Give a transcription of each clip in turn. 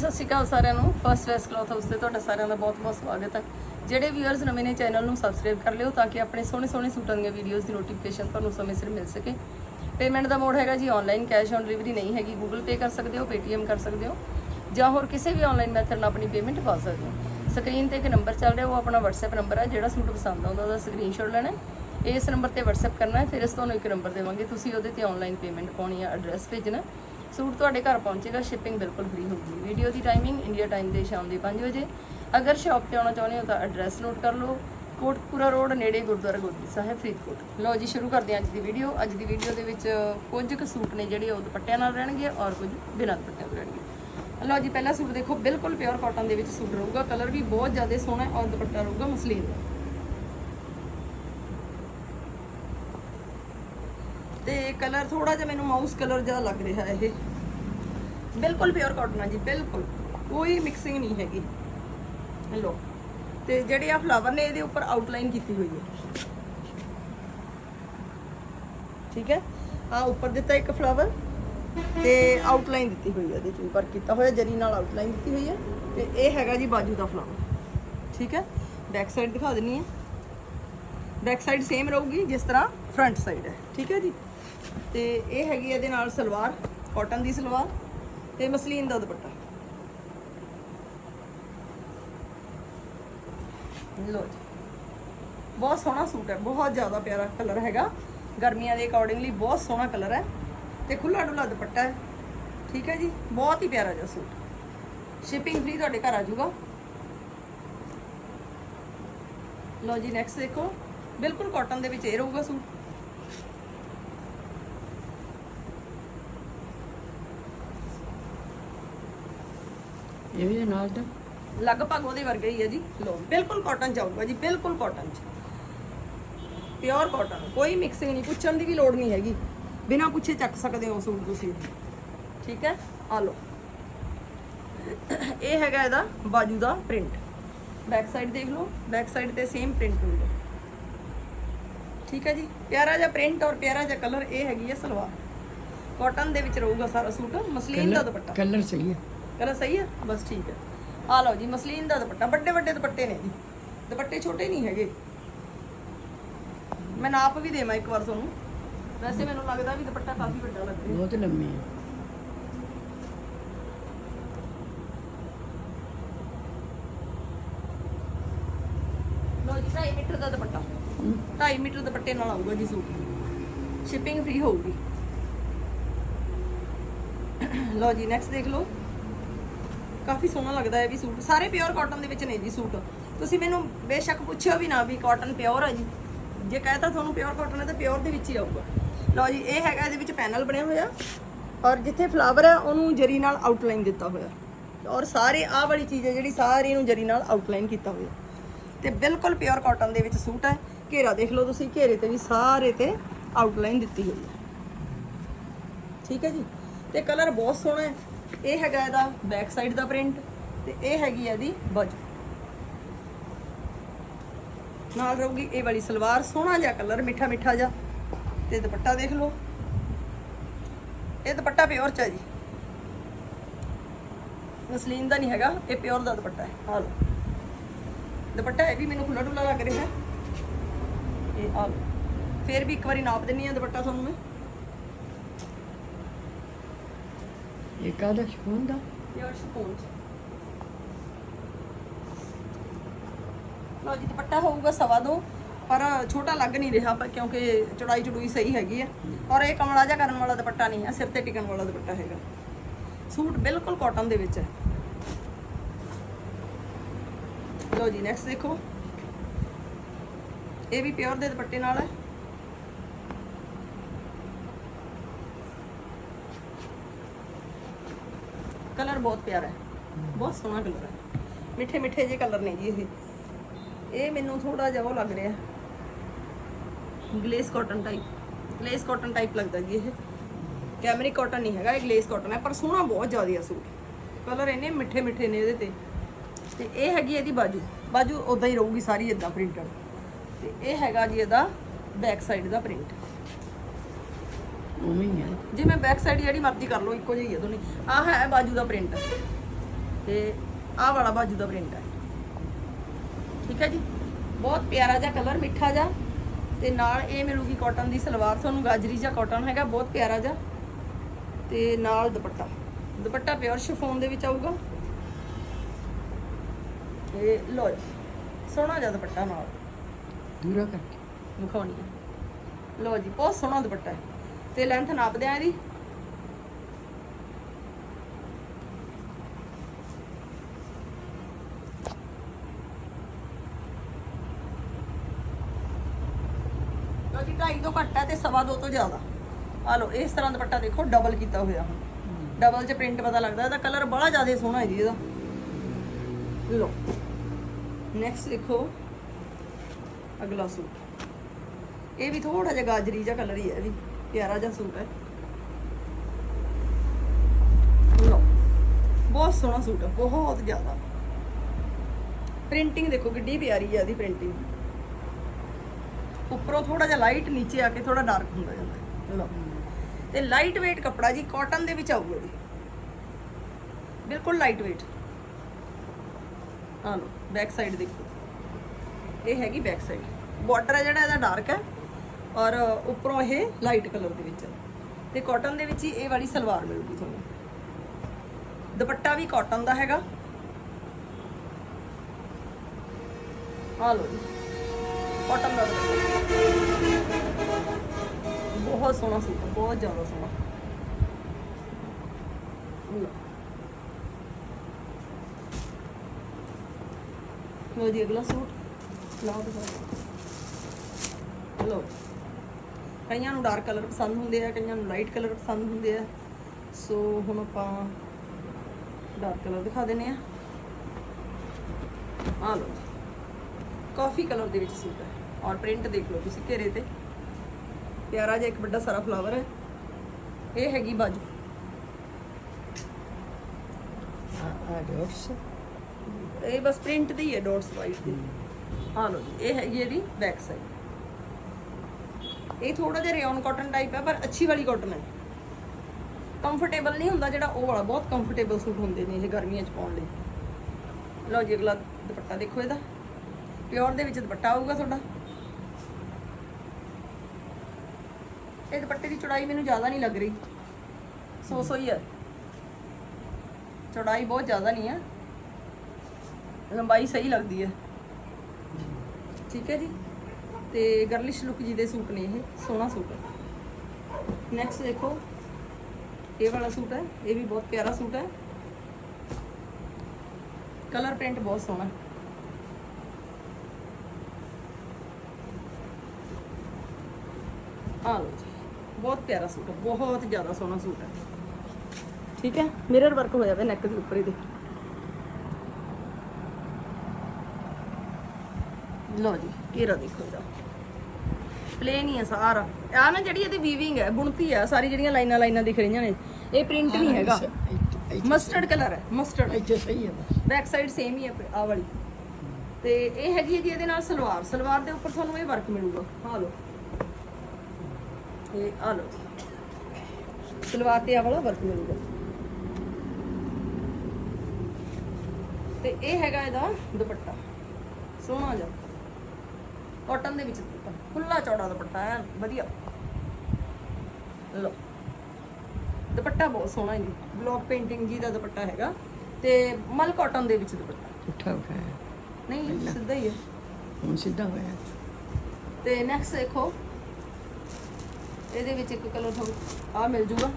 ਸਤਿ ਸ਼੍ਰੀ ਅਕਾਲ ਸਾਰਿਆਂ ਨੂੰ। ਫਸਟ ਵੈਸ ਕਲੌਥ ਹਾਊਸ ਤੇ ਤੁਹਾਡਾ ਸਾਰਿਆਂ ਦਾ ਬਹੁਤ-ਬਹੁਤ ਸਵਾਗਤ ਹੈ। ਜਿਹੜੇ ਵੀਅਰਸ ਨਵੇਂ ਨੇ ਚੈਨਲ ਨੂੰ ਸਬਸਕ੍ਰਾਈਬ ਕਰ ਲਿਓ ਤਾਂ ਕਿ ਆਪਣੇ ਸੋਹਣੇ-ਸੋਹਣੇ ਸੂਟਾਂ ਦੀਆਂ ਵੀਡੀਓਜ਼ ਦੀ ਨੋਟੀਫਿਕੇਸ਼ਨ ਤੁਹਾਨੂੰ ਸਮੇਂ ਸਿਰ ਮਿਲ ਸਕੇ। ਪੇਮੈਂਟ ਦਾ ਮੋਡ ਹੈਗਾ ਜੀ ਆਨਲਾਈਨ ਕੈਸ਼ ਔਨ ਡਿਲੀਵਰੀ ਨਹੀਂ ਹੈਗੀ। ਗੂਗਲ ਪੇ ਕਰ ਸਕਦੇ ਹੋ ਪੇਟੀਐਮ ਕਰ ਸਕਦੇ ਹੋ ਜਾਂ ਹੋਰ ਕਿਸੇ ਵੀ ਆਨਲਾਈਨ ਮੈਥਡ ਨਾਲ ਆਪਣੀ ਪੇਮੈਂਟ ਪਾ ਸਕਦੇ ਹੋ। ਸਕਰੀਨ ਤੇ ਇੱਕ ਨੰਬਰ ਚੱਲ ਰਿਹਾ, ਉਹ ਆਪਣਾ WhatsApp ਨੰਬਰ ਹੈ ਜਿਹੜਾ ਸੂਟ ਪਸੰਦ ਆਉਂਦਾ ਉਹਦਾ ਸਕਰੀਨਸ਼ਾਟ ਲੈਣਾ ਇਸ ਨੰਬਰ ਤੇ WhatsApp ਕਰਨਾ ਹੈ, ਫਿਰ ਇਸ ਤੁਹਾਨੂੰ ਇੱਕ ਨੰਬਰ ਦੇਵਾਂਗੇ। ਤੁਸੀਂ ਉਹਦੇ ਤੇ ਆਨਲਾਈਨ ਪੇਮੈਂਟ ਪਾਉਣੀ ਹੈ ਐਡਰੈਸ ਭੇਜਣਾ। ਸੂਟ ਤੁਹਾਡੇ ਘਰ ਪਹੁੰਚੇਗਾ ਸ਼ਿਪਿੰਗ ਬਿਲਕੁਲ ਫ੍ਰੀ ਹੋਊਗੀ। ਵੀਡੀਓ ਦੀ ਟਾਈਮਿੰਗ ਇੰਡੀਆ ਟਾਈਮ ਦੇ ਸ਼ਾਮ ਦੇ 5 ਵਜੇ। ਅਗਰ ਸ਼ਾਪ ਤੇ ਆਉਣਾ ਚਾਹੁੰਦੇ ਹੋ ਤਾਂ ਐਡਰੈਸ ਨੋਟ ਕਰ ਲਓ। ਕੋਟਪੁਰਾ ਰੋਡ ਨੇੜੇ ਗੁਰਦੁਆਰਾ ਗੋਬਿੰਦ ਸਾਹਿਬ, ਫਰੀਦਕੋਟ। ਲਓ ਜੀ, ਸ਼ੁਰੂ ਕਰਦੇ ਹਾਂ ਅੱਜ ਦੀ ਵੀਡੀਓ ਅੱਜ ਦੀ ਵੀਡੀਓ ਦੇ ਵਿੱਚ ਕੁਝ ਕੁ ਸੂਟ ਨੇ ਜਿਹੜੇ ਉਹ ਦੁਪੱਟਿਆਂ ਨਾਲ ਰਹਿਣਗੇ ਔਰ ਕੁਝ ਬਿਨਾਂ ਦੁਪੱਟਿਆਂ ਨਾਲ ਰਹਿਣਗੇ। ਲਓ ਜੀ, ਪਹਿਲਾ ਸੂਟ ਦੇਖੋ, ਬਿਲਕੁਲ ਪਿਓਰ ਕਾਟਨ ਦੇ ਵਿੱਚ ਸੂਟ ਰਹੂਗਾ। ਕਲਰ ਵੀ ਬਹੁਤ ਜ਼ਿਆਦਾ ਸੋਹਣਾ ਔਰ ਦੁਪੱਟਾ ਰਹੂਗਾ ਮਸਲੀਨ ਦਾ। ਤੇ ਕਲਰ ਥੋੜਾ ਜਿਹਾ ਮੈਨੂੰ ਮਾਊਸ ਕਲਰ ਜਿਹਾ ਲੱਗ ਰਿਹਾ ਇਹ। ਬਿਲਕੁਲ ਪਿਓਰ ਕਾਟਨ ਆ ਜੀ, ਬਿਲਕੁਲ। ਕੋਈ ਮਿਕਸਿੰਗ ਨਹੀਂ ਹੈਗੀ। ਇਹ ਲੋ ਤੇ ਜਿਹੜੇ ਆ ਫਲਾਵਰ ਨੇ, ਇਹਦੇ ਉੱਪਰ ਆਊਟਲਾਈਨ ਕੀਤੀ ਹੋਈ ਹੈ। ਠੀਕ ਹੈ? ਆ ਉੱਪਰ ਦਿੱਤਾ ਇੱਕ ਫਲਾਵਰ ਤੇ ਆਊਟਲਾਈਨ ਦਿੱਤੀ ਹੋਈ ਹੈ ਇਹਦੇ ਚ। ਉੱਪਰ ਕੀਤਾ ਹੋਇਆ ਜਰੀ ਨਾਲ ਆਊਟਲਾਈਨ ਦਿੱਤੀ ਹੋਈ ਹੈ। ਤੇ ਇਹ ਹੈਗਾ ਜੀ ਬਾਜੂ ਦਾ ਫਲਾਵਰ ਠੀਕ ਹੈ? ਬੈਕ ਸਾਈਡ ਦਿਖਾ ਦਿੰਨੀ ਹੈ। ਬੈਕ ਸਾਈਡ ਸੇਮ ਰਹੂਗੀ, ਜਿਸ ਤਰ੍ਹਾਂ ਫਰੰਟ ਸਾਈਡ ਹੈ। ਠੀਕ ਹੈ ਜੀ? ਤੇ ਇਹ ਹੈਗੀ ਇਹਦੇ ਨਾਲ ਸਲਵਾਰ ਕਾਟਨ ਦੀ ਸਲਵਾਰ ਤੇ ਮਸਲੀਨ ਦਾ ਦੁਪੱਟਾ। ਲੋ ਜੀ। ਬਹੁਤ ਸੋਹਣਾ ਸੂਟ ਹੈ, ਬਹੁਤ ਜ਼ਿਆਦਾ ਪਿਆਰਾ ਕਲਰ ਹੈਗਾ। ਗਰਮੀਆਂ ਦੇ ਅਕੋਰਡਿੰਗਲੀ ਬਹੁਤ ਸੋਹਣਾ ਕਲਰ ਹੈ ਤੇ ਖੁੱਲਾ ਡੁੱਲਾ ਦੁਪੱਟਾ ਹੈ। ਠੀਕ ਹੈ ਜੀ? ਬਹੁਤ ਹੀ ਪਿਆਰਾ ਜਿਹਾ ਸੂਟ। ਸ਼ਿਪਿੰਗ ਫ੍ਰੀ ਤੁਹਾਡੇ ਘਰ ਆ ਜਾਊਗਾ। ਲੋ ਜੀ ਨੈਕਸਟ ਦੇਖੋ। ਬਿਲਕੁਲ ਕਾਟਨ ਦੇ ਵਿੱਚ ਇਹ ਰਹੂਗਾ ਸੂਟ। ਇਹ ਵੀ ਨਾਲ ਦਾ। ਲਗਭਗ ਉਹਦੇ ਵਰਗਾ ਹੀ ਹੈ ਜੀ। ਲੋ ਬਿਲਕੁਲ ਕਾਟਨ ਚਾਹੂਗਾ ਜੀ ਬਿਲਕੁਲ ਕਾਟਨ ਚ। ਪਿਓਰ ਕਾਟਨ ਕੋਈ ਮਿਕਸਿੰਗ ਨਹੀਂ ਪੁੱਛਣ ਦੀ ਵੀ ਲੋੜ ਨਹੀਂ ਹੈਗੀ। ਬਿਨਾ ਪੁੱਛੇ ਚੱਕ ਸਕਦੇ ਹੋ ਸੂਟ ਤੁਸੀਂ। ਠੀਕ ਹੈ? ਆ ਲੋ ਇਹ ਹੈਗਾ ਇਹਦਾ ਬਾਜੂ ਦਾ ਪ੍ਰਿੰਟ ਬੈਕ ਸਾਈਡ ਦੇਖ ਲਓ ਬੈਕ ਸਾਈਡ ਤੇ ਸੇਮ ਪ੍ਰਿੰਟ ਹੋਊਗਾ ਠੀਕ ਹੈ ਜੀ? ਪਿਆਰਾ ਜਿਹਾ ਪ੍ਰਿੰਟ ਔਰ ਪਿਆਰਾ ਜਿਹਾ ਕਲਰ ਇਹ ਹੈਗੀ ਹੈ ਸਲਵਾਰ। ਕਾਟਨ ਦੇ ਵਿੱਚ ਰਹੂਗਾ ਸਾਰਾ ਸੂਟ ਮਸਲੀਨ ਦਾ ਦੁਪੱਟਾ। ਕਲਰ ਸਹੀ ਹੈ। ਕਲਰ ਸਹੀ ਹੈ ਬਸ ਠੀਕ ਹੈ ਆ ਲਓ ਜੀ ਮਸਲੀਨ ਦਾ ਦੁਪੱਟਾ। ਵੱਡੇ ਵੱਡੇ ਦੁਪੱਟੇ ਨੇ ਜੀ। ਦੁਪੱਟੇ ਛੋਟੇ ਨਹੀਂ ਹੈਗੇ। ਮੈਂ ਨਾਪ ਵੀ ਦੇਵਾਂ ਇੱਕ ਵਾਰ ਤੁਹਾਨੂੰ। ਵੈਸੇ ਮੈਨੂੰ ਲੱਗਦਾ ਵੀ ਦੁਪੱਟਾ ਕਾਫੀ ਵੱਡਾ ਲੱਗ ਰਿਹਾ। ਬਹੁਤ ਲੰਮੀ ਹੈ ਲਓ ਜੀ 2.5 ਮੀਟਰ ਦਾ ਦੁਪੱਟਾ। 2.5 ਮੀਟਰ ਦੁਪੱਟੇ ਨਾਲ ਆਊਗਾ ਜੀ ਸੂਟ। ਸ਼ਿਪਿੰਗ ਫ੍ਰੀ ਹੋਊਗੀ। ਲਓ ਜੀ ਨੈਕਸਟ ਦੇਖ ਲਓ। ਕਾਫੀ ਸੋਹਣਾ ਲੱਗਦਾ ਹੈ ਵੀ ਸੂਟ। ਸਾਰੇ ਪਿਓਰ ਕਾਟਨ ਦੇ ਵਿੱਚ ਨੇ ਜੀ ਸੂਟ। ਤੁਸੀਂ ਮੈਨੂੰ ਬੇਸ਼ੱਕ ਪੁੱਛਿਓ ਵੀ ਨਾ ਵੀ ਕਾਟਨ ਪਿਓਰ ਹੈ ਜੀ। ਜੇ ਕਹਤਾ ਤੁਹਾਨੂੰ ਪਿਓਰ ਕਾਟਨ ਹੈ ਤਾਂ ਪਿਓਰ ਦੇ ਵਿੱਚ ਹੀ ਆਊਗਾ ਲਓ ਜੀ, ਇਹ ਹੈਗਾ ਇਹਦੇ ਵਿੱਚ ਪੈਨਲ ਬਣਿਆ ਹੋਇਆ। ਔਰ ਜਿੱਥੇ ਫਲਾਵਰ ਹੈ, ਉਹਨੂੰ ਜਰੀ ਨਾਲ ਆਊਟਲਾਈਨ ਦਿੱਤਾ ਹੋਇਆ। ਔਰ ਸਾਰੇ ਆਹ ਵਾਲੀ ਚੀਜ਼ ਹੈ ਜਿਹੜੀ ਸਾਰੀ ਨੂੰ ਜਰੀ ਨਾਲ ਆਊਟਲਾਈਨ ਕੀਤਾ ਹੋਇਆ। ਤੇ ਬਿਲਕੁਲ ਪਿਓਰ ਕਾਟਨ ਦੇ ਵਿੱਚ ਸੂਟ ਹੈ। ਘੇਰਾ ਦੇਖ ਲਓ ਤੁਸੀਂ, ਘੇਰੇ ਤੇ ਵੀ ਸਾਰੇ ਤੇ ਆਊਟਲਾਈਨ ਦਿੱਤੀ ਹੋਈ ਹੈ। ਠੀਕ ਹੈ ਜੀ? ਤੇ ਕਲਰ ਬਹੁਤ ਸੋਹਣਾ ਹੈ। ਇਹ ਹੈਗਾ ਇਹਦਾ ਬੈਕ ਸਾਈਡ ਦਾ ਪ੍ਰਿੰਟ ਤੇ ਇਹ ਹੈਗੀ ਹੈ ਇਹਦੀ ਬਾਜੂ ਨਾਲ ਰਹੂਗੀ ਇਹ ਵਾਲੀ ਸਲਵਾਰ, ਸੋਹਣਾ ਜਿਹਾ ਕਲਰ ਮਿੱਠਾ ਮਿੱਠਾ ਜਿਹਾ। ਤੇ ਦੁਪੱਟਾ ਦੇਖ ਲਓ। ਇਹ ਦੁਪੱਟਾ ਪਿਓਰ ਚ ਹੈ ਜੀ। ਮਸਲੀਨ ਦਾ ਨਹੀਂ ਹੈਗਾ, ਇਹ ਪਿਓਰ ਦਾ ਦੁਪੱਟਾ ਹੈ। ਆ ਦੁਪੱਟਾ ਇਹ ਵੀ ਮੈਨੂੰ ਖੁੱਲਾ ਡੁੱਲਾ ਲੱਗ ਰਿਹਾ ਹੈ। ਇਹ ਆ ਫੇਰ ਵੀ ਇੱਕ ਵਾਰੀ ਨਾਪ ਦਿੰਨੀ ਆ ਦੁਪੱਟਾ ਤੁਹਾਨੂੰ ਮੈਂ। ਇਹ ਕਾਹਦਾ ਸ਼ਪੂਨ ਦਾ ਪਿਓਰ ਜੀ, ਦੁਪੱਟਾ ਹੋਊਗਾ ਸਵਾ ਦੋ, ਪਰ ਛੋਟਾ ਲੱਗ ਨਹੀਂ ਰਿਹਾ ਪਰ ਕਿਉਂਕਿ ਚੜਾਈ ਚੜੂਈ ਸਹੀ ਹੈਗੀ ਹੈ ਔਰ ਇਹ ਕਮਲਾ ਜਿਹਾ ਕਰਨ ਵਾਲਾ ਦੁਪੱਟਾ ਨਹੀਂ ਹੈ ਸਿਰ ਤੇ ਟਿਕਣ ਵਾਲਾ ਦੁਪੱਟਾ ਹੈਗਾ। ਸੂਟ ਬਿਲਕੁਲ ਕਾਟਨ ਦੇ ਵਿੱਚ ਹੈ। ਲਓ ਜੀ ਨੈਕਸਟ ਦੇਖੋ। ਇਹ ਵੀ ਪਿਓਰ ਦੇ ਦੁਪੱਟੇ ਨਾਲ ਹੈ। ਕਲਰ ਬਹੁਤ ਪਿਆਰਾ ਹੈ। ਬਹੁਤ ਸੋਹਣਾ ਕਲਰ ਹੈ। ਮਿੱਠੇ ਮਿੱਠੇ ਜਿਹੇ ਕਲਰ ਨੇ ਜੀ ਇਹ। ਇਹ ਮੈਨੂੰ ਥੋੜਾ ਜਿਹਾ ਉਹ ਲੱਗ ਰਿਹਾ। Glace cotton type glace cotton type ਲੱਗਦਾ ਜੀ ਇਹ। ਕੈਮਰਿਕ ਕਾਟਨ ਨਹੀਂ ਹੈਗਾ, ਇਹ ਗਲੇਸ ਕਾਟਨ ਹੈ, ਪਰ ਸੋਹਣਾ ਬਹੁਤ ਜ਼ਿਆਦਾ ਸੂਟ। ਕਲਰ ਇਹਨੇ ਮਿੱਠੇ ਮਿੱਠੇ ਨੇ ਇਹਦੇ ਤੇ। ਤੇ ਇਹ ਹੈਗੀ ਇਹਦੀ ਬਾਜੂ। ਬਾਜੂ ਉਦਾਂ ਹੀ ਰਹੂਗੀ ਸਾਰੀ ਇਦਾਂ ਪ੍ਰਿੰਟਡ ਤੇ ਇਹ ਹੈਗਾ ਜੀ ਇਹਦਾ ਬੈਕ ਸਾਈਡ ਦਾ ਪ੍ਰਿੰਟ ਉਵੇਂ ਹੀ ਹੈ ਜੇ ਮੈਂ ਬੈਕ ਸਾਈਡ ਜਿਹੜੀ ਮਰਜ਼ੀ ਕਰ ਲਓ ਇੱਕੋ ਜਿਹੀ ਹੈ ਦੋਨੇ। ਆਹ ਹੈ ਬਾਜੂ ਦਾ ਪ੍ਰਿੰਟ ਤੇ ਆਹ ਵਾਲਾ ਬਾਜੂ ਦਾ ਪ੍ਰਿੰਟ ਹੈ ਠੀਕ ਹੈ ਜੀ? ਬਹੁਤ ਪਿਆਰਾ ਜਿਹਾ ਕਲਰ ਮਿੱਠਾ ਜਿਹਾ। ਤੇ ਨਾਲ ਇਹ ਮਿਲੂਗੀ ਕਾਟਨ ਦੀ ਸਲਵਾਰ। ਤੁਹਾਨੂੰ ਗਾਜਰੀ ਜਿਹਾ ਕਾਟਨ ਹੈਗਾ ਬਹੁਤ ਪਿਆਰਾ ਜਿਹਾ। ਤੇ ਨਾਲ ਦੁਪੱਟਾ। ਦੁਪੱਟਾ ਪਿਓਰ ਸ਼ਿਫੋਨ ਦੇ ਵਿੱਚ ਆਊਗਾ। ਇਹ ਲੋ ਜੀ ਸੋਹਣਾ ਜਿਹਾ ਦੁਪੱਟਾ ਨਾਲ। ਦੂਰਾ ਕਰਕੇ। ਵਿਖਾਉਣੀ ਹੈ ਲੋ ਜੀ ਬਹੁਤ ਸੋਹਣਾ ਦੁਪੱਟਾ ਹੈ। ਤੇ ਲੈਂਥ ਨਾਪਦੇ ਆ ਇਹਦੀ। ਲੋ ਜੀ ਤੋਂ ਘੱਟ ਹੈ ਤੇ ਸਵਾ ਦੋ ਤੋਂ ਜ਼ਿਆਦਾ। ਆ ਲੋ ਇਸ ਤਰ੍ਹਾਂ ਦੁਪੱਟਾ ਦੇਖੋ ਡਬਲ ਕੀਤਾ ਹੋਇਆ। ਹੁਣ ਡਬਲ 'ਚ ਪ੍ਰਿੰਟ ਪਤਾ ਲੱਗਦਾ, ਇਹਦਾ ਕਲਰ ਬੜਾ ਜ਼ਿਆਦਾ ਸੋਹਣਾ ਹੈ ਜੀ ਇਹਦਾ। ਲੋ ਨੈਕਸਟ ਦੇਖੋ, ਅਗਲਾ ਸੂਟ। ਇਹ ਵੀ ਥੋੜਾ ਜਿਹਾ ਗਾਜਰੀ ਜਿਹਾ ਕਲਰ ਹੀ ਹੈ ਇਹ ਵੀ। ਪਿਆਰਾ ਜਿਹਾ ਸੂਟ ਹੈ। ਲੋ ਬਹੁਤ ਸੋਹਣਾ ਸੂਟ ਹੈ, ਬਹੁਤ ਜ਼ਿਆਦਾ। ਪ੍ਰਿੰਟਿੰਗ ਦੇਖੋ ਕਿੱਡੀ ਪਿਆਰੀ ਹੈ ਇਹਦੀ ਪ੍ਰਿੰਟਿੰਗ ਉੱਪਰੋਂ ਥੋੜਾ ਜਿਹਾ ਲਾਈਟ ਨੀਚੇ ਆ ਕੇ ਥੋੜਾ ਡਾਰਕ ਹੁੰਦਾ ਜਾਂਦਾ ਲੋ ਤੇ ਲਾਈਟ weight ਕੱਪੜਾ ਜੀ ਕਾਟਨ ਦੇ ਵਿੱਚ ਆਊਗਾ ਜੀ। ਬਿਲਕੁਲ ਲਾਈਟ weight ਆ ਲੋ ਬੈਕ ਸਾਈਡ ਦੇਖੋ। ਇਹ ਹੈਗੀ ਬੈਕ ਸਾਈਡ ਬਾਰਡਰ ਹੈ ਜਿਹੜਾ, ਇਹਦਾ ਡਾਰਕ ਹੈ। ਔਰ ਉੱਪਰੋਂ ਇਹ ਲਾਈਟ ਕਲਰ ਦੇ ਵਿੱਚ। ਤੇ ਕਾਟਨ ਦੇ ਵਿੱਚ ਹੀ ਇਹ ਵਾਲੀ ਸਲਵਾਰ ਮਿਲੂਗੀ ਤੁਹਾਨੂੰ। ਦੁਪੱਟਾ ਵੀ ਕਾਟਨ ਦਾ ਹੈਗਾ। ਆ ਲੋ ਜੀ। ਕਾਟਨ ਦਾ ਬਹੁਤ ਸੋਹਣਾ ਸੂਟ ਬਹੁਤ ਜ਼ਿਆਦਾ ਸੋਹਣਾ। ਲੋ ਜੀ ਅਗਲਾ ਸੂਟ। ਲਾਓ ਦਿਖਾਓ ਲੋ ਕਈਆਂ ਨੂੰ ਡਾਰਕ ਕਲਰ ਪਸੰਦ ਹੁੰਦੇ ਆ ਕਈਆਂ ਨੂੰ ਲਾਈਟ ਕਲਰ ਪਸੰਦ ਹੁੰਦੇ ਆ। ਸੋ ਹੁਣ ਆਪਾਂ ਡਾਰਕ ਕਲਰ ਦਿਖਾ ਦਿੰਨੇ ਆ। ਆ ਲੋ ਕਾਫੀ ਕਲਰ ਦੇ ਵਿੱਚ ਸੂਟ ਹੈ। ਔਰ ਪ੍ਰਿੰਟ ਦੇਖ ਲਓ ਤੁਸੀਂ ਘੇਰੇ ਤੇ। ਪਿਆਰਾ ਜਿਹਾ ਇੱਕ ਵੱਡਾ ਸਾਰਾ ਫਲਾਵਰ ਹੈ। ਇਹ ਹੈਗੀ ਬਾਜੂ। ਆ ਆ ਡੋਟਸ ਇਹ ਬਸ ਪ੍ਰਿੰਟ ਦੀ ਹੈ ਡਾਟਸ ਵਾਈਟ ਦੀ। ਆ ਲੋ ਜੀ ਇਹ ਹੈਗੀ ਇਹਦੀ ਬੈਕ ਸਾਈਡ ਇਹ ਥੋੜਾ ਜਿਹਾ ਰਿਓਨ ਕਾਟਨ ਟਾਈਪ ਹੈ, ਪਰ ਅੱਛੀ ਵਾਲੀ ਕਾਟਨ ਹੈ। ਕੰਫਰਟੇਬਲ ਨਹੀਂ ਹੁੰਦਾ ਜਿਹੜਾ ਉਹ ਵਾਲਾ, ਬਹੁਤ ਕੰਫਰਟੇਬਲ ਸੂਟ ਹੁੰਦੇ ਨੇ ਇਹ ਗਰਮੀਆਂ 'ਚ ਪਾਉਣ ਲਈ। ਲਓ ਜੀ, ਅਗਲਾ ਦੁਪੱਟਾ ਦੇਖੋ ਇਹਦਾ। ਪਿਓਰ ਦੇ ਵਿੱਚ ਦੁਪੱਟਾ ਆਊਗਾ ਤੁਹਾਡਾ। ਇਹ ਦੁਪੱਟੇ ਦੀ ਚੌੜਾਈ ਮੈਨੂੰ ਜ਼ਿਆਦਾ ਨਹੀਂ ਲੱਗ ਰਹੀ। ਸੋ ਸੋ ਹੀ ਹੈ। ਚੌੜਾਈ ਬਹੁਤ ਜ਼ਿਆਦਾ ਨਹੀਂ ਹੈ। ਲੰਬਾਈ ਸਹੀ ਲੱਗਦੀ ਹੈ। ਠੀਕ ਹੈ ਜੀ। ਤੇ ਗਰਲਿਸ਼ ਲੁੱਕ ਜਿਹਦੇ ਸੂਟ ਨੇ ਇਹ, ਸੋਹਣਾ ਸੂਟ ਹੈ। ਨੈਕਸਟ ਦੇਖੋ, ਇਹ ਵਾਲਾ ਸੂਟ ਹੈ, ਇਹ ਵੀ ਬਹੁਤ ਪਿਆਰਾ ਸੂਟ ਹੈ। ਕਲਰ ਪ੍ਰਿੰਟ ਬਹੁਤ ਸੋਹਣਾ ਆ ਲਓ ਜੀ, ਬਹੁਤ ਪਿਆਰਾ ਸੂਟ ਹੈ, ਬਹੁਤ ਜ਼ਿਆਦਾ ਸੋਹਣਾ ਸੂਟ ਹੈ। ਠੀਕ ਹੈ ਮਿਰਰ ਵਰਕ ਹੋਇਆ ਹੋਇਆ ਨੈਕ ਦੇ ਉੱਪਰ ਇਹਦੇ ਲਓ ਜੀ ਘੇਰਾ ਦੇਖੋ ਇਹਦਾ ਪਲੇਨ ਹੀ ਹੈ ਸਾਰਾ। ਆ ਨਾ ਜਿਹੜੀ ਇਹਦੀ ਵੀਵਿੰਗ ਹੈ ਬੁਣਤੀ ਹੈ ਸਾਰੀ ਜਿਹੜੀਆਂ ਲਾਈਨਾਂ ਲਾਈਨਾਂ ਦਿਖ ਰਹੀਆਂ ਨੇ ਇਹ ਪ੍ਰਿੰਟ ਨਹੀਂ ਹੈਗਾ। ਮਸਟਰਡ ਕਲਰ ਹੈ ਮਸਟਰਡ ਇੱਥੇ ਸਹੀ ਹੈ ਬੈਕ ਸਾਈਡ ਸੇਮ ਹੀ ਹੈ ਆ ਵਾਲੀ। ਤੇ ਇਹ ਹੈਗੀ ਹੈ ਜੀ ਇਹਦੇ ਨਾਲ ਸਲਵਾਰ। ਸਲਵਾਰ ਦੇ ਉੱਪਰ ਤੁਹਾਨੂੰ ਇਹ ਵਰਕ ਮਿਲੂਗਾ। ਆ ਲਓ। ਇਹ ਆ ਲਓ। ਸਲਵਾਰ ਤੇ ਆ ਵਾਲਾ ਵਰਕ ਮਿਲੂਗਾ। ਤੇ ਇਹ ਹੈਗਾ ਇਹਦਾ ਦੁਪੱਟਾ। ਸੋਹਣਾ ਜਿਹਾ। ਕਾਟਨ ਦੇ ਵਿੱਚ ਦੁਪੱਟਾ ਖੁੱਲਾ ਚੌੜਾ ਦੁਪੱਟਾ ਹੈ ਵਧੀਆ। ਲਓ ਦੁਪੱਟਾ ਬਹੁਤ ਸੋਹਣਾ ਜੀ ਬਲੌਕ ਪੇਂਟਿੰਗ ਜੀ ਦਾ ਦੁਪੱਟਾ ਹੈਗਾ ਤੇ ਮਲ ਕਾਟਨ ਦੇ ਵਿੱਚ ਦੁਪੱਟਾ। ਉੱਠਾ ਉਠਾਇਆ ਨਹੀਂ ਸਿੱਧਾ ਹੀ ਹੈ। ਹੁਣ ਸਿੱਧਾ ਹੋਇਆ ਤੇ ਨੈਕਸਟ ਦੇਖੋ ਇਹਦੇ ਵਿੱਚ ਇੱਕ ਕਲਰ ਤੁਹਾਨੂੰ ਆ ਮਿਲ ਜੂਗਾ।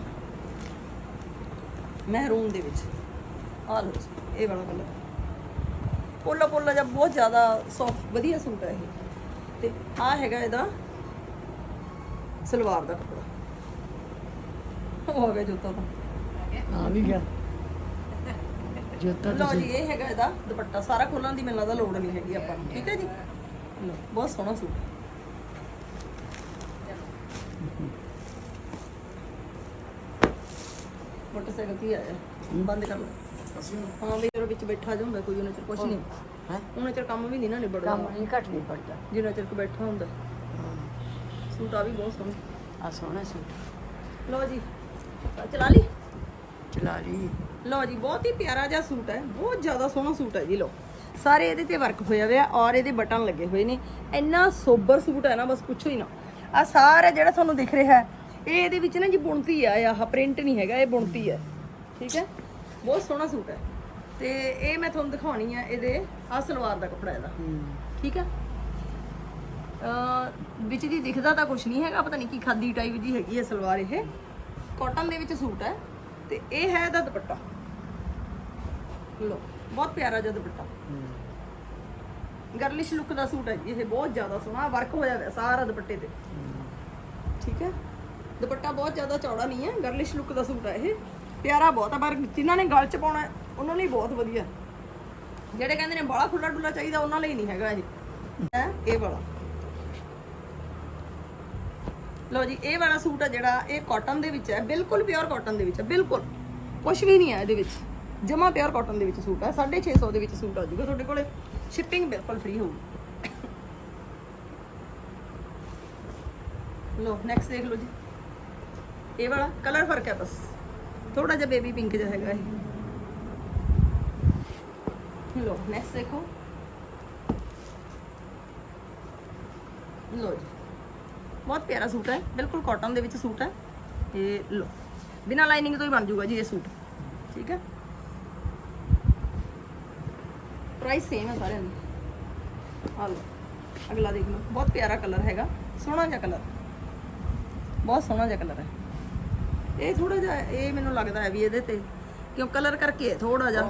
ਮਹਿਰੂਨ ਦੇ ਵਿੱਚ। ਆ ਲਓ ਜੀ, ਇਹ ਵਾਲਾ ਕਲਰ ਪੋਲਾ ਪੋਲਾ ਜਿਹਾ ਬਹੁਤ ਜ਼ਿਆਦਾ ਸੌਫਟ ਵਧੀਆ ਸੂਟ ਹੈ ਇਹ। ਤੇ ਆ ਹੈਗਾ ਇਹਦਾ ਸਲਵਾਰ ਦਾ ਕੱਪੜਾ। ਹੋ ਗਿਆ ਜੁੱਤਾ ਤਾਂ। ਆ ਵੀ ਗਿਆ। ਜੋਤਾ ਲਓ ਜੀ ਇਹ ਹੈਗਾ ਇਹਦਾ ਦੁਪੱਟਾ। ਸਾਰਾ ਖੋਲਣ ਦੀ ਮੈਨੂੰ ਲੱਗਦਾ ਲੋੜ ਨਹੀਂ ਹੈਗੀ ਆਪਾਂ ਨੂੰ। ਠੀਕ ਹੈ ਜੀ? ਲਓ ਬਹੁਤ ਸੋਹਣਾ ਸੂਟ। ਮੋਟਰਸਾਈਕਲ ਕੀ ਆਇਆ। ਬੰਦ ਕਰ ਲਓ। ਹਾਂ। ਵੀ ਵਿੱਚ ਬੈਠਾ ਜਾਂਦਾ ਕੋਈ ਉਹਨਾਂ ਚਿਰ ਕੁਛ ਨਹੀਂ। ਹੈ? ਉਹਨਾਂ ਚਿਰ ਕੰਮ ਵੀ ਨਹੀਂ ਨਾ ਨਿਬੜਦਾ। ਕੰਮ ਨਹੀਂ ਘੱਟ ਨਹੀਂ ਪੜਦਾ ਜਿੰਨਾ ਚਿਰ ਕੋ ਬੈਠਾ ਹੁੰਦਾ। ਸੂਟ ਆ ਵੀ ਬਹੁਤ ਸੋਹਣਾ। ਆ ਸੋਹਣਾ ਸੂਟ। ਲਓ ਜੀ ਚਲਾ ਲਈ? ਚਲਾ ਲਈ। ਲਓ ਜੀ ਬਹੁਤ ਹੀ ਪਿਆਰਾ ਜਿਹਾ ਸੂਟ ਹੈ। ਬਹੁਤ ਜ਼ਿਆਦਾ ਸੋਹਣਾ ਸੂਟ ਹੈ ਜੀ ਲਓ। ਸਾਰੇ ਇਹਦੇ ਤੇ ਵਰਕ ਹੋਇਆ ਹੋਇਆ ਔਰ ਇਹਦੇ ਬਟਨ ਲੱਗੇ ਹੋਏ ਨੇ। ਇੰਨਾ ਸੋਬਰ ਸੂਟ ਹੈ ਨਾ ਬਸ ਪੁੱਛੋ ਹੀ ਨਾ। ਆ ਸਾਰਾ ਜਿਹੜਾ ਤੁਹਾਨੂੰ ਦਿਖ ਰਿਹਾ ਹੈ ਇਹ ਇਹਦੇ ਵਿੱਚ ਨਾ ਜੀ ਬੁਣਤੀ ਆ ਆਹ ਪ੍ਰਿੰਟ ਨਹੀਂ ਹੈਗਾ ਇਹ ਬੁਣਤੀ ਹੈ। ਠੀਕ ਹੈ? ਬਹੁਤ ਸੋਹਣਾ ਸੂਟ ਹੈ। ਤੇ ਇਹ ਮੈਂ ਤੁਹਾਨੂੰ ਦਿਖਾਉਣੀ ਹੈ ਇਹਦੇ ਆ ਸਲਵਾਰ ਦਾ ਕੱਪੜਾ ਇਹਦਾ। ਠੀਕ ਹੈ? ਅ ਵਿੱਚ ਦੀ ਦਿਖਦਾ ਤਾਂ ਕੁਝ ਨਹੀਂ ਹੈਗਾ ਪਤਾ ਨਹੀਂ ਕੀ ਖਾਦੀ ਟਾਈਪ ਦੀ ਹੈਗੀ ਹੈ ਸਲਵਾਰ ਇਹ। ਕਾਟਨ ਦੇ ਵਿੱਚ ਸੂਟ ਹੈ ਤੇ ਇਹ ਹੈ ਇਹਦਾ ਦੁਪੱਟਾ। ਲੋ ਬਹੁਤ ਪਿਆਰਾ ਜਿਹਾ ਦੁਪੱਟਾ। ਗਰਲਿਸ਼ ਲੁੱਕ ਦਾ ਸੂਟ ਹੈ ਜੀ ਇਹ ਬਹੁਤ ਜ਼ਿਆਦਾ ਸੋਹਣਾ ਵਰਕ ਹੋਇਆ ਹੋਇਆ ਸਾਰਾ ਦੁਪੱਟੇ ਤੇ। ਠੀਕ ਹੈ? ਦੁਪੱਟਾ ਬਹੁਤ ਜ਼ਿਆਦਾ ਚੌੜਾ ਨਹੀਂ ਹੈ ਗਰਲਿਸ਼ ਲੁੱਕ ਦਾ ਸੂਟ ਹੈ ਇਹ। ਪਿਆਰਾ ਬਹੁਤ ਹੈ ਪਰ ਜਿਨ੍ਹਾਂ ਨੇ ਗਲ ਚ ਪਾਉਣਾ ਉਹਨਾਂ ਲਈ ਬਹੁਤ ਵਧੀਆ। ਜਿਹੜੇ ਕਹਿੰਦੇ ਨੇ ਬਾਲਾ ਖੁੱਲਾ ਡੁੱਲਾ ਚਾਹੀਦਾ, ਉਹਨਾਂ ਲਈ ਨਹੀਂ ਹੈਗਾ ਇਹ। ਹੈ? ਇਹ ਵਾਲਾ। ਲੋ ਜੀ, ਇਹ ਵਾਲਾ ਸੂਟ ਹੈ ਜਿਹੜਾ, ਇਹ ਕਾਟਨ ਦੇ ਵਿੱਚ ਹੈ। ਬਿਲਕੁਲ ਪਿਓਰ ਕਾਟਨ ਦੇ ਵਿੱਚ ਹੈ, ਬਿਲਕੁਲ। ਕੁਝ ਵੀ ਨਹੀਂ ਹੈ ਇਹਦੇ ਵਿੱਚ। ਜਮਾ ਪਿਓਰ ਕਾਟਨ ਦੇ ਵਿੱਚ ਸੂਟ ਹੈ 650 ਦੇ ਵਿੱਚ ਸੂਟ ਆ ਜੂਗਾ ਤੁਹਾਡੇ ਕੋਲੇ। ਸ਼ਿਪਿੰਗ ਬਿਲਕੁਲ ਫ੍ਰੀ ਹੋਊਗੀ ਲੋ ਨੈਕਸਟ ਦੇਖ ਲਓ ਜੀ। ਇਹ ਵਾਲਾ ਕਲਰ ਫ਼ਰਕ ਹੈ ਬਸ। ਥੋੜਾ ਜਿਹਾ ਬੇਬੀ ਪਿੰਕ ਜਿਹਾ ਹੈਗਾ ਇਹ। ਲੋ ਨੈਕਸਟ ਦੇਖੋ ਲੋ ਜੀ ਬਹੁਤ ਪਿਆਰਾ ਸੂਟ ਹੈ। ਬਿਲਕੁਲ ਕਾਟਨ ਦੇ ਵਿੱਚ ਸੂਟ ਹੈ। ਇਹ ਲੋ ਬਿਨਾ ਲਾਈਨਿੰਗ ਤੋਂ ਹੀ ਬਣ ਜਾਊਗਾ ਜੀ ਇਹ ਸੂਟ। ਠੀਕ ਹੈ? ਪ੍ਰਾਈਸ ਸੇਮ ਹੈ ਸਾਰਿਆਂ ਦੀ। ਆ ਲੋ ਅਗਲਾ ਦੇਖ ਲਓ। ਬਹੁਤ ਪਿਆਰਾ ਕਲਰ ਹੈਗਾ। ਸੋਹਣਾ ਜਿਹਾ ਕਲਰ ਬਹੁਤ ਸੋਹਣਾ ਜਿਹਾ ਕਲਰ ਹੈ। ਇਹ ਥੋੜਾ ਜਿਹਾ, ਇਹ ਮੈਨੂੰ ਲੱਗਦਾ ਹੈ ਵੀ ਇਹਦੇ ਤੇ ਕਿਉਂ ਕਲਰ ਕਰਕੇ ਹੈ ਥੋੜਾ ਜਿਹਾ।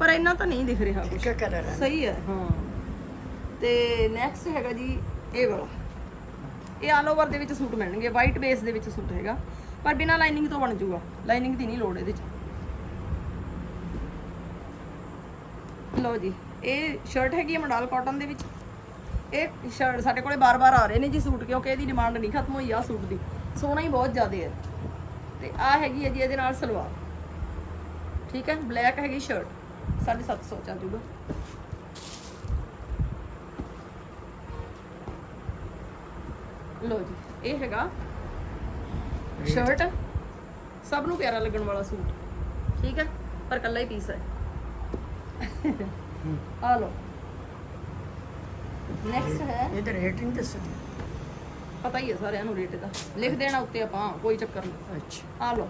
ਪਰ ਇੰਨਾ ਤਾਂ ਨਹੀਂ ਦਿਖ ਰਿਹਾ ਕੁਝ ਕੀ ਕਲਰ ਹੈ ਸਹੀ ਹੈ ਹਾਂ। ਤੇ ਨੈਕਸਟ ਹੈਗਾ ਜੀ ਇਹ ਵਾਲਾ। ਇਹ ਆਲ ਓਵਰ ਦੇ ਵਿੱਚ ਸੂਟ ਮਿਲਣਗੇ ਵਾਈਟ ਬੇਸ ਦੇ ਵਿੱਚ ਸੂਟ ਹੈਗਾ। ਪਰ ਬਿਨਾ ਲਾਈਨਿੰਗ ਤੋਂ ਬਣ ਜਾਊਗਾ ਲਾਈਨਿੰਗ ਦੀ ਨਹੀਂ ਲੋੜ ਇਹਦੇ 'ਚ। ਲਓ ਜੀ ਇਹ ਸ਼ਰਟ ਹੈਗੀ ਹੈ ਮੰਡਾਲ ਕਾਟਨ ਦੇ ਵਿੱਚ। ਇਹ ਸ਼ਰਟ ਸਾਡੇ ਕੋਲੇ ਬਾਰ-ਬਾਰ ਆ ਰਹੇ ਨੇ ਜੀ ਸੂਟ ਕਿਉਂਕਿ ਇਹਦੀ ਡਿਮਾਂਡ ਨਹੀਂ ਖਤਮ ਹੋਈ ਆ ਸੂਟ ਦੀ। ਸੋਹਣਾ ਹੀ ਬਹੁਤ ਜ਼ਿਆਦਾ ਹੈ। ਤੇ ਆ ਹੈਗੀ ਹੈ ਜੀ ਇਹਦੇ ਨਾਲ ਸਲਵਾਰ। ਠੀਕ ਹੈ? ਬਲੈਕ ਹੈਗੀ ਸ਼ਰਟ 750 ਚੱਲ ਜੂਗਾ। ਲੋ ਜੀ ਇਹ ਹੈਗਾ ਸ਼ਰਟ ਸਭ ਨੂੰ ਪਿਆਰਾ ਲੱਗਣ ਵਾਲਾ ਸੂਟ। ਠੀਕ ਹੈ? ਪਰ ਕੱਲਾ ਹੀ ਪੀਸ ਹੈ। ਆ ਲੋ ਨੈਕਸਟ ਹੈ। ਇਹਦਾ ਰੇਟਿੰਗ ਦੱਸੋ ਪਤਾ ਹੀ ਹੈ ਸਾਰਿਆਂ ਨੂੰ ਰੇਟ ਦਾ। ਲਿਖ ਦੇਣਾ ਉੱਤੇ ਆਪਾਂ ਕੋਈ ਚੱਕਰ ਨਹੀਂ। ਅੱਛਾ। ਆ ਲੋ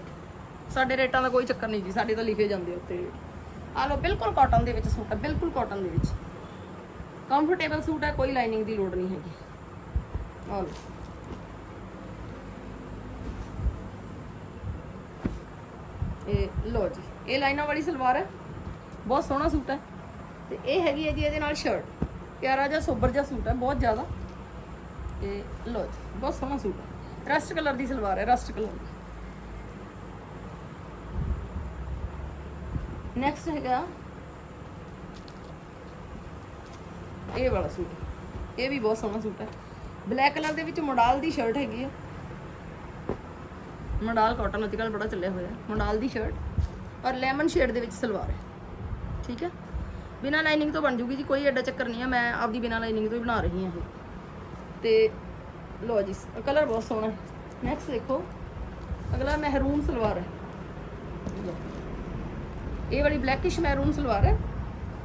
ਸਾਡੇ ਰੇਟਾਂ ਦਾ ਕੋਈ ਚੱਕਰ ਨਹੀਂ ਜੀ, ਸਾਡੇ ਤਾਂ ਲਿਖੇ ਜਾਂਦੇ ਆ ਰੇਟ ਆ ਲੋ ਬਿਲਕੁਲ ਕਾਟਨ ਦੇ ਵਿੱਚ ਸੂਟ ਹੈ ਬਿਲਕੁਲ ਕਾਟਨ ਦੇ ਵਿੱਚ। ਕੰਫਰਟੇਬਲ ਸੂਟ ਹੈ ਕੋਈ ਲਾਈਨਿੰਗ ਦੀ ਲੋੜ ਨਹੀਂ ਹੈਗੀ। ਆ ਲੋ ਇਹ ਲੋ ਜੀ, ਇਹ ਲਾਈਨਾਂ ਵਾਲੀ ਸਲਵਾਰ ਹੈ ਬਹੁਤ ਸੋਹਣਾ ਸੂਟ ਹੈ ਤੇ ਇਹ ਹੈਗੀ ਹੈ ਜੀ ਇਹਦੇ ਨਾਲ ਸ਼ਰਟ ਪਿਆਰਾ ਜਿਹਾ, ਸੋਬਰ ਜਿਹਾ ਸੂਟ ਹੈ ਬਹੁਤ ਜ਼ਿਆਦਾ। ਤੇ ਲੋ ਜੀ, ਬਹੁਤ ਸੋਹਣਾ ਸੂਟ ਹੈ ਰਸਟ ਕਲਰ ਦੀ ਸਲਵਾਰ ਹੈ ਰਸਟ ਕਲਰ ਦੀ। ਨੈਕਸਟ ਹੈਗਾ ਇਹ ਵਾਲਾ ਸੂਟ। ਇਹ ਵੀ ਬਹੁਤ ਸੋਹਣਾ ਸੂਟ ਹੈ। ਬਲੈਕ ਕਲਰ ਦੇ ਵਿੱਚ ਮੋਡਾਲ ਦੀ ਸ਼ਰਟ ਹੈਗੀ ਹੈ ਮੋਡਾਲ ਕਾਟਨ ਅੱਜ ਕੱਲ੍ਹ ਬੜਾ ਚੱਲਿਆ ਹੋਇਆ ਹੈ। ਮੋਡਾਲ ਦੀ ਸ਼ਰਟ ਔਰ ਲੈਮਨ ਸ਼ੇਡ ਦੇ ਵਿੱਚ ਸਲਵਾਰ ਹੈ। ਠੀਕ ਹੈ? ਬਿਨਾ ਲਾਈਨਿੰਗ ਤੋਂ ਬਣ ਜੂਗੀ ਜੀ, ਕੋਈ ਐਡਾ ਚੱਕਰ ਨਹੀਂ ਹੈ ਮੈਂ ਆਪਦੀ ਬਿਨਾ ਲਾਈਨਿੰਗ ਤੋਂ ਹੀ ਬਣਾ ਰਹੀ ਹਾਂ ਇਹ। ਤੇ ਲੋ ਜੀ ਕਲਰ ਬਹੁਤ ਸੋਹਣਾ ਨੈਕਸਟ ਦੇਖੋ। ਅਗਲਾ ਮਹਿਰੂਮ ਸਲਵਾਰ ਹੈ। ਇਹ ਵਾਲੀ ਬਲੈਕਿਸ਼ ਮੈਰੂਨ ਸਲਵਾਰ ਹੈ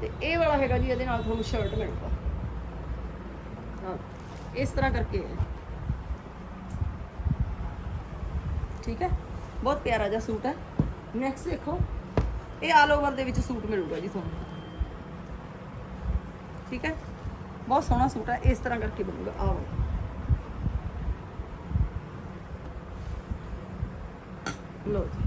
ਤੇ ਇਹ ਵਾਲਾ ਹੈਗਾ ਜੀ ਇਹਦੇ ਨਾਲ ਤੁਹਾਨੂੰ ਸ਼ਰਟ ਮਿਲੂਗਾ ਹਾਂ, ਇਸ ਤਰ੍ਹਾਂ ਕਰਕੇ ਹੈ। ਠੀਕ ਹੈ? ਬਹੁਤ ਪਿਆਰਾ ਜਿਹਾ ਸੂਟ ਹੈ। ਨੈਕਸਟ ਦੇਖੋ, ਇਹ ਆਲ ਓਵਰ ਦੇ ਵਿੱਚ ਸੂਟ ਮਿਲੂਗਾ ਜੀ ਤੁਹਾਨੂੰ। ਠੀਕ ਹੈ? ਬਹੁਤ ਸੋਹਣਾ ਸੂਟ ਹੈ, ਇਸ ਤਰ੍ਹਾਂ ਕਰਕੇ ਬਣੂਗਾ। ਆਹ ਲੋ ਜੀ।